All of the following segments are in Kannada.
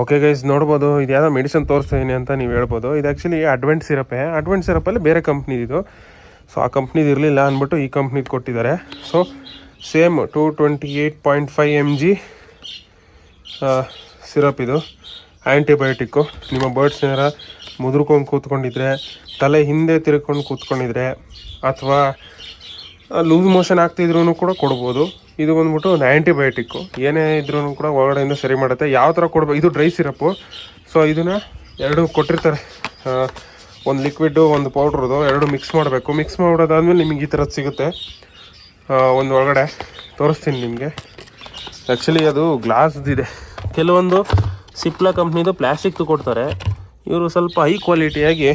ಓಕೆ ಗೈಸ್ ನೋಡ್ಬೋದು. ಇದು ಯಾವುದೋ ಮೆಡಿಸಿನ್ ತೋರಿಸ್ತೀನಿ ಅಂತ ನೀವು ಹೇಳ್ಬೋದು. ಇದು ಆ್ಯಕ್ಚುಲಿ ಅಡ್ವೆಂಟ್ ಸಿರಪೇ ಅಡ್ವೆಂಟ್ ಸಿರಪಲ್ಲಿ ಬೇರೆ ಕಂಪ್ನಿದು ಸೊ ಆ ಕಂಪ್ನಿದು ಇರಲಿಲ್ಲ ಅಂದ್ಬಿಟ್ಟು ಈ ಕಂಪ್ನಿದು ಕೊಟ್ಟಿದ್ದಾರೆ. So same two twenty eight point five M G syrup ಇದು. ಆ್ಯಂಟಿಬಯೋಟಿಕ್ಕು ನಿಮ್ಮ ಬರ್ಡ್ಸ್ ಏನಾರ ಮುದುರ್ಕೊಂಡು ಕೂತ್ಕೊಂಡಿದ್ರೆ, ತಲೆ ಹಿಂದೆ ತಿರ್ಕೊಂಡು ಕೂತ್ಕೊಂಡಿದ್ರೆ, ಅಥವಾ ಲೂಸ್ ಮೋಷನ್ ಆಗ್ತಿದ್ರು ಕೂಡ ಕೊಡ್ಬೋದು. ಇದು ಬಂದ್ಬಿಟ್ಟು ಒಂದು ಆ್ಯಂಟಿಬಯೋಟಿಕ್ಕು ಏನೇ ಇದ್ರೂ ಕೂಡ ಒಳಗಡೆಯಿಂದ ಸರಿ ಮಾಡುತ್ತೆ. ಯಾವ ಥರ ಕೊಡ್ಬೇಕು? ಇದು ಡ್ರೈ ಸಿರಪ್ಪು ಸೊ ಇದನ್ನು ಎರಡು ಕೊಟ್ಟಿರ್ತಾರೆ. ಒಂದು ಲಿಕ್ವಿಡ್ಡು ಒಂದು ಪೌಡ್ರದು ಎರಡು ಮಿಕ್ಸ್ ಮಾಡಬೇಕು. ಮಿಕ್ಸ್ ಮಾಡೋದಾದ್ಮೇಲೆ ನಿಮಗೆ ಈ ಥರದ್ದು ಸಿಗುತ್ತೆ. ಒಂದು ಒಳಗಡೆ ತೋರಿಸ್ತೀನಿ ನಿಮಗೆ. ಆ್ಯಕ್ಚುಲಿ ಅದು ಗ್ಲಾಸ್ದಿದೆ ಕೆಲವೊಂದು ಸಿಪ್ಲಾ ಕಂಪ್ನಿದು ಪ್ಲ್ಯಾಸ್ಟಿಕ್ದು ಕೊಡ್ತಾರೆ ಇವರು ಸ್ವಲ್ಪ ಹೈ ಕ್ವಾಲಿಟಿಯಾಗಿ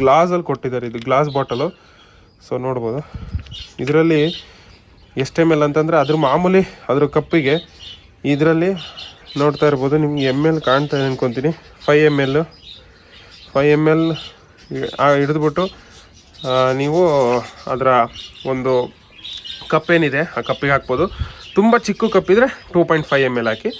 ಗ್ಲಾಸಲ್ಲಿ ಕೊಟ್ಟಿದ್ದಾರೆ. ಇದು ಗ್ಲಾಸ್ ಬಾಟಲು ಸೊ ನೋಡ್ಬೋದು. ಇದರಲ್ಲಿ ಎಷ್ಟು ಎಂ ಎಲ್ ಅಂತಂದರೆ ಅದ್ರ ಮಾಮೂಲಿ ಅದ್ರ ಕಪ್ಪಿಗೆ ಇದರಲ್ಲಿ ನೋಡ್ತಾ ಇರ್ಬೋದು. ನಿಮ್ಗೆ ಎಂ ಎಲ್ ಕಾಣ್ತಾ ಇದೆ ಅನ್ಕೊತೀನಿ. Five M L five M L ಹಿಡಿದ್ಬಿಟ್ಟು ನೀವು ಅದರ ಒಂದು ಕಪ್ ಏನಿದೆ ಆ ಕಪ್ಪಿಗೆ ಹಾಕ್ಬೋದು. ತುಂಬ ಚಿಕ್ಕ ಕಪ್ ಇದ್ದರೆ two point five M L ಹಾಕಿ,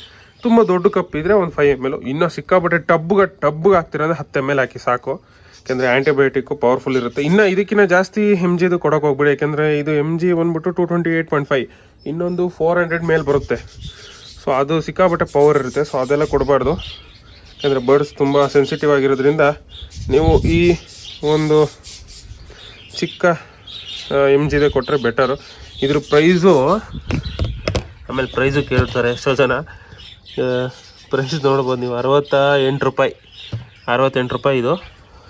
ತುಂಬ ದೊಡ್ಡ ಕಪ್ ಇದ್ದರೆ ಒಂದು ಫೈವ್ ಎಂ ಎಲ್ ಇನ್ನೂ ಸಿಕ್ಕಾಪಟ್ಟೆ ಟಬ್ಗೆ ಟಬ್ಗೆ ಹಾಕ್ತಿರೋದ್ರೆ ಹತ್ತು ಎಂ ಎಲ್ ಹಾಕಿ ಸಾಕು. ಯಾಕೆಂದರೆ ಆ್ಯಂಟಿಬಯೋಟಿಕ್ಕು ಪವರ್ಫುಲ್ ಇರುತ್ತೆ. ಇನ್ನು ಇದಕ್ಕಿಂತ ಜಾಸ್ತಿ ಎಂ ಜಿದು ಕೊಡೋಕೆ ಹೋಗ್ಬೇಡಿ. ಯಾಕೆಂದರೆ ಇದು ಎಂ ಜಿ ಬಂದ್ಬಿಟ್ಟು two twenty eight point five ಇನ್ನೊಂದು ಫೋರ್ ಹಂಡ್ರೆಡ್ ಮೇಲೆ ಬರುತ್ತೆ. ಸೊ ಅದು ಸಿಕ್ಕಾಪಟ್ಟೆ ಪವರ್ ಇರುತ್ತೆ. ಸೊ ಅದೆಲ್ಲ ಕೊಡಬಾರ್ದು. ಯಾಕೆಂದರೆ ಬರ್ಡ್ಸ್ ತುಂಬ ಸೆನ್ಸಿಟಿವ್ ಆಗಿರೋದ್ರಿಂದ ನೀವು ಈ ಒಂದು ಚಿಕ್ಕ ಎಂ ಜಿದೆ ಕೊಟ್ಟರೆ ಬೆಟರು ಇದ್ರ ಪ್ರೈಸು ಆಮೇಲೆ ಪ್ರೈಸು ಕೇಳ್ತಾರೆ ಎಷ್ಟೋ ಜನ. ಪ್ರೈಸ್ ನೋಡ್ಬೋದು ನೀವು. ಅರವತ್ತ ಎಂಟು ರೂಪಾಯಿ. ಅರವತ್ತೆಂಟು ರೂಪಾಯಿ ಇದು.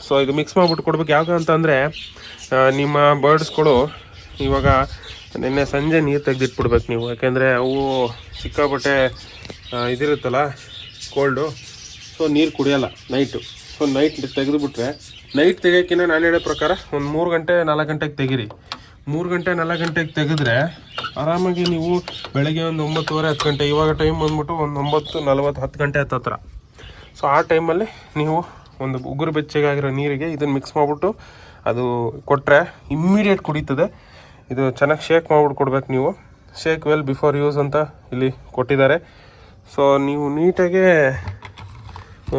ಸೊ ಇದು ಮಿಕ್ಸ್ ಮಾಡಿಬಿಟ್ಟು ಕೊಡ್ಬೇಕು. ಯಾಕೆ ಅಂತಂದರೆ ನಿಮ್ಮ ಬರ್ಡ್ಸ್ಗಳು ಇವಾಗ ನಿನ್ನೆ ಸಂಜೆ ನೀರು ತೆಗೆದಿಟ್ಬಿಡ್ಬೇಕು ನೀವು. ಯಾಕೆಂದರೆ ಅವು ಸಿಕ್ಕಾಪಟ್ಟೆ ಇದಿರುತ್ತಲ್ಲ ಕೋಲ್ಡು ಸೊ ನೀರು ಕುಡಿಯೋಲ್ಲ ನೈಟು ಸೊ ನೈಟ್ ತೆಗೆದುಬಿಟ್ರೆ ನೈಟ್ ತೆಗಿಯೋಕ್ಕಿಂತ ನಾನು ಹೇಳೋ ಪ್ರಕಾರ ಒಂದು ಮೂರು ಗಂಟೆ, ನಾಲ್ಕು ಗಂಟೆಗೆ ತೆಗೀರಿ. ಮೂರು ಗಂಟೆ, ನಾಲ್ಕು ಗಂಟೆಗೆ ತೆಗೆದ್ರೆ ಆರಾಮಾಗಿ ನೀವು ಬೆಳಗ್ಗೆ ಒಂದು ಒಂಬತ್ತುವರೆ, ಹತ್ತು ಗಂಟೆ, ಇವಾಗ ಟೈಮ್ ಬಂದ್ಬಿಟ್ಟು ಒಂದು ಒಂಬತ್ತು ನಲ್ವತ್ತು, ಹತ್ತು ಗಂಟೆ ಹತ್ತತ್ರ. ಸೊ ಆ ಟೈಮಲ್ಲಿ ನೀವು ಒಂದು ಉಗುರು ಬೆಚ್ಚಗಾಗಿರೋ ನೀರಿಗೆ ಇದನ್ನು ಮಿಕ್ಸ್ ಮಾಡಿಬಿಟ್ಟು ಅದು ಕೊಟ್ಟರೆ ಇಮ್ಮಿಡಿಯೇಟ್ ಕುಡೀತದೆ. ಇದು ಚೆನ್ನಾಗಿ ಶೇಕ್ ಮಾಡ್ಬಿಟ್ಟು ಕೊಡ್ಬೇಕು ನೀವು. ಶೇಕ್ ವೆಲ್ ಬಿಫೋರ್ ಯೂಸ್ ಅಂತ ಇಲ್ಲಿ ಕೊಟ್ಟಿದ್ದಾರೆ. ಸೊ ನೀವು ನೀಟಾಗೆ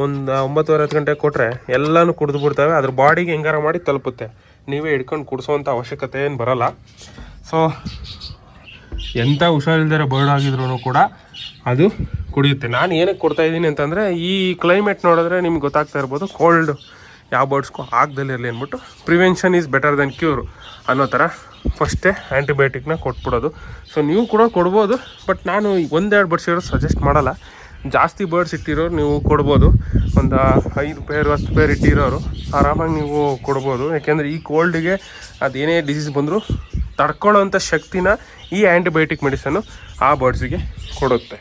ಒಂದು ಒಂಬತ್ತುವರೆ ಹತ್ತು ಗಂಟೆಗೆ ಕೊಟ್ಟರೆ ಎಲ್ಲನೂ ಕುಡಿದು ಬಿಡ್ತವೆ. ಅದ್ರ ಬಾಡಿಗೆ ಹೆಂಗಾರ ಮಾಡಿ ತಲುಪುತ್ತೆ. ನೀವೇ ಹಿಡ್ಕೊಂಡು ಕುಡಿಸೋವಂಥ ಅವಶ್ಯಕತೆ ಏನು ಬರೋಲ್ಲ. ಸೊ ಎಂಥ ಹುಷಾರಿಲ್ದಿರೋ ಬರ್ಡ್ ಆಗಿದ್ರು ಕೂಡ ಅದು ಕುಡಿಯುತ್ತೆ. ನಾನು ಏನಕ್ಕೆ ಕೊಡ್ತಾ ಇದ್ದೀನಿ ಅಂತಂದರೆ, ಈ ಕ್ಲೈಮೇಟ್ ನೋಡಿದ್ರೆ ನಿಮ್ಗೆ ಗೊತ್ತಾಗ್ತಾ ಇರ್ಬೋದು ಕೋಲ್ಡ್ ಯಾವ ಬರ್ಡ್ಸ್ಗೂ ಆಗದಲ್ಲಿರಲಿ ಅಂದ್ಬಿಟ್ಟು prevention is better than cure ಅನ್ನೋ ಥರ ಫಸ್ಟೇ ಆ್ಯಂಟಿಬಯೋಟಿಕ್ನ ಕೊಟ್ಬಿಡೋದು. ಸೊ ನೀವು ಕೂಡ ಕೊಡ್ಬೋದು ಬಟ್ ನಾನು ಒಂದೆರಡು ಬರ್ಡ್ಸ್ ಇರೋದು ಸಜೆಸ್ಟ್ ಮಾಡಲ್ಲ. ಜಾಸ್ತಿ ಬರ್ಡ್ಸ್ ಇಟ್ಟಿರೋರು ನೀವು ಕೊಡ್ಬೋದು. ಒಂದು ಐದು ಪೇರ್ ಹತ್ತು ಪೇರ್ ಇಟ್ಟಿರೋರು, ಆರಾಮಾಗಿ ನೀವು ಕೊಡ್ಬೋದು. ಯಾಕೆಂದರೆ ಈ ಕೋಲ್ಡಿಗೆ ಅದೇನೇ ಡಿಸೀಸ್ ಬಂದರೂ ತಡ್ಕೊಳ್ಳೋವಂಥ ಶಕ್ತಿನ ಈ ಆ್ಯಂಟಿಬಯೋಟಿಕ್ ಮೆಡಿಸನ್ನು ಆ ಬರ್ಡ್ಸಿಗೆ ಕೊಡುತ್ತೆ.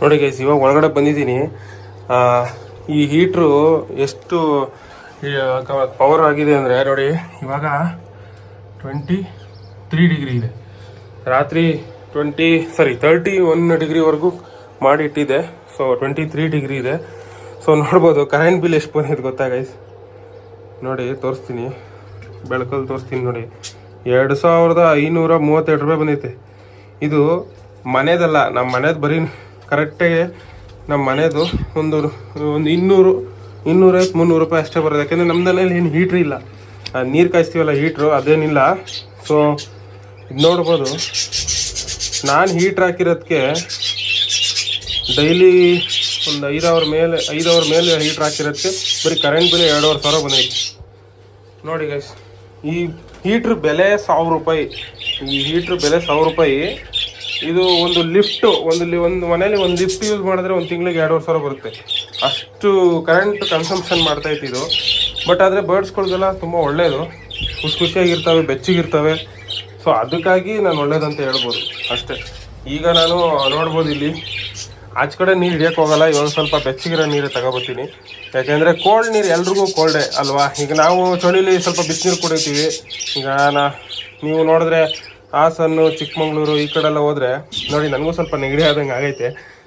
ನೋಡಿ ಗೈಸ್ ಇವಾಗ ಒಳಗಡೆ ಬಂದಿದ್ದೀನಿ. ಈ ಹೀಟ್ರು ಎಷ್ಟು ಪವರ್ ಆಗಿದೆ ಅಂದರೆ, ನೋಡಿ, ಇವಾಗ ಟ್ವೆಂಟಿ ತ್ರೀ ಡಿಗ್ರಿ ಇದೆ. ರಾತ್ರಿ ಟ್ವೆಂಟಿ ಸಾರಿ ತರ್ಟಿ ಒನ್ ಡಿಗ್ರಿವರೆಗೂ ಮಾಡಿಟ್ಟಿದೆ. ಸೊ ಟ್ವೆಂಟಿ ತ್ರೀ ಡಿಗ್ರಿ ಇದೆ. ಸೊ ನೋಡ್ಬೋದು ಕರೆಂಟ್ ಬಿಲ್ ಎಷ್ಟು ಬಂದಿದೆ ಗೊತ್ತಾ ಗೈಸ್ ನೋಡಿ, ತೋರಿಸ್ತೀನಿ. ಬೆಳಕಲ್ಲಿ ತೋರಿಸ್ತೀನಿ ನೋಡಿ. ಎರಡು ಸಾವಿರದ ಐನೂರ ಮೂವತ್ತೆರಡು ರೂಪಾಯಿ ಬಂದೈತೆ. ಇದು ಮನೆದಲ್ಲ ನಮ್ಮ ಮನೆದು ಬರೀ ಕರೆಕ್ಟಾಗಿ ನಮ್ಮ ಮನೆದು ಒಂದು ಒಂದು ಇನ್ನೂರು ಇನ್ನೂರೈವತ್ತು ಮುನ್ನೂರು ರೂಪಾಯಿ ಅಷ್ಟೇ ಬರೋದು. ಯಾಕೆಂದರೆ ಇಲ್ಲಿ ಏನು ಹೀಟ್ರ್ ಇಲ್ಲ. ನೀರು ಕಾಯಿಸ್ತೀವಲ್ಲ ಹೀಟ್ರು ಅದೇನಿಲ್ಲ. ಸೊ ಇದು ನೋಡ್ಬೋದು. ನಾನು ಹೀಟ್ರ್ ಹಾಕಿರೋದಕ್ಕೆ ಡೈಲಿ ಒಂದು ಐದು ಅವರ್ ಮೇಲೆ, ಐದು ಅವರ್ ಮೇಲೆ ಹೀಟ್ರ್ ಹಾಕಿರೋದಕ್ಕೆ ಬರೀ ಕರೆಂಟ್ ಬಿಲ್ ಎರಡೂವರೆ ಸಾವಿರ ಬಂದೈತೆ. ನೋಡಿ ಗೈಸ್ ಈ ಹೀಟ್ರ್ ಬೆಲೆ ಸಾವಿರ ರೂಪಾಯಿ. ಈ ಹೀಟ್ರ್ ಬೆಲೆ ಸಾವಿರ ರೂಪಾಯಿ. ಇದು ಒಂದು ಲಿಫ್ಟು, ಒಂದು ಲಿ, ಒಂದು ಮನೇಲಿ ಒಂದು ಲಿಫ್ಟ್ ಯೂಸ್ ಮಾಡಿದ್ರೆ ಒಂದು ತಿಂಗಳಿಗೆ ಎರಡುವರೆ ಸಾವಿರ ಬರುತ್ತೆ. ಅಷ್ಟು ಕರೆಂಟ್ ಕನ್ಸಂಪ್ಷನ್ ಮಾಡ್ತೈತೆ ಇದು ಬಟ್ ಆದರೆ ಬರ್ಡ್ಸ್ಗಳಿಗೆಲ್ಲ ತುಂಬ ಒಳ್ಳೆಯದು ಖುಷಿ ಖುಷಿಯಾಗಿರ್ತವೆ, ಬೆಚ್ಚಗಿರ್ತವೆ. ಸೊ ಅದಕ್ಕಾಗಿ ನಾನು ಒಳ್ಳೇದಂತ ಹೇಳ್ಬೋದು. ಅಷ್ಟೇ. ಈಗ ನಾನು ನೋಡ್ಬೋದು ಇಲ್ಲಿ. ಆಚೆ ಕಡೆ ನೀರು ಹಿಡಿಯೋಕೆ ಹೋಗಲ್ಲ, ಇವಾಗ ಸ್ವಲ್ಪ ಬೆಚ್ಚಗಿರೋ ನೀರು ತಗೋಬತ್ತೀನಿ. ಯಾಕೆಂದರೆ ಕೋಲ್ಡ್ ನೀರು ಎಲ್ರಿಗೂ ಕೋಲ್ಡೆ ಅಲ್ವಾ? ಈಗ ನಾವು ಚಳಿಲಿ ಸ್ವಲ್ಪ ಬಿಸಿನೀರು ಕುಡಿತೀವಿ. ಈಗ ನಾ, ನೀವು ನೋಡಿದ್ರೆ ಹಾಸನ್ನು, ಚಿಕ್ಕಮಗಳೂರು ಈ ಕಡೆ ಎಲ್ಲ ಹೋದ್ರೆ, ನೋಡಿ, ನನಗೂ ಸ್ವಲ್ಪ ನೆಗಡಿ ಆದಂಗೆ ಆಗೈತೆ.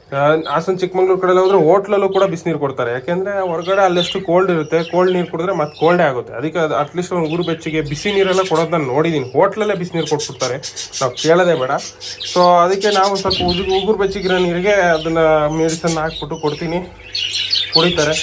ಹಾಸನ ಚಿಕ್ಕಮಂಗ್ಳೂರು ಕಡೆ ಹೋದ್ರೆ ಹೋಟ್ಲಲ್ಲೂ ಕೂಡ ಬಿಸಿನೀರು ಕೊಡ್ತಾರೆ. ಯಾಕೆಂದ್ರೆ ಹೊರಗಡೆ ಅಲ್ಲೆಷ್ಟು ಕೋಲ್ಡ್ ಇರುತ್ತೆ. ಕೋಲ್ಡ್ ನೀರು ಕುಡಿದ್ರೆ ಮತ್ತೆ ಕೋಲ್ಡೇ ಆಗುತ್ತೆ. ಅದಕ್ಕೆ ಅದು ಅಟ್ಲೀಸ್ಟ್ ಒಂದು ಊರು ಬೆಚ್ಚಿಗೆ ಬಿಸಿ ನೀರೆಲ್ಲ ಕೊಡೋದು ನಾನು ನೋಡಿದ್ದೀನಿ ಹೋಟ್ಲಲ್ಲೇ ಬಿಸಿನೀರು ಕೊಟ್ಬಿಡ್ತಾರೆ. ನಾವು ಕೇಳೋದೇ ಬೇಡ. ಸೊ ಅದಕ್ಕೆ ನಾವು ಸ್ವಲ್ಪ ಉಗುರು ಉಗುರು ಬೆಚ್ಚಗಿರೋ ನೀರಿಗೆ ಅದನ್ನ ಮೆಡಿಸನ್ ಹಾಕ್ಬಿಟ್ಟು ಕೊಡ್ತೀನಿ. ಕುಡಿತಾರೆ.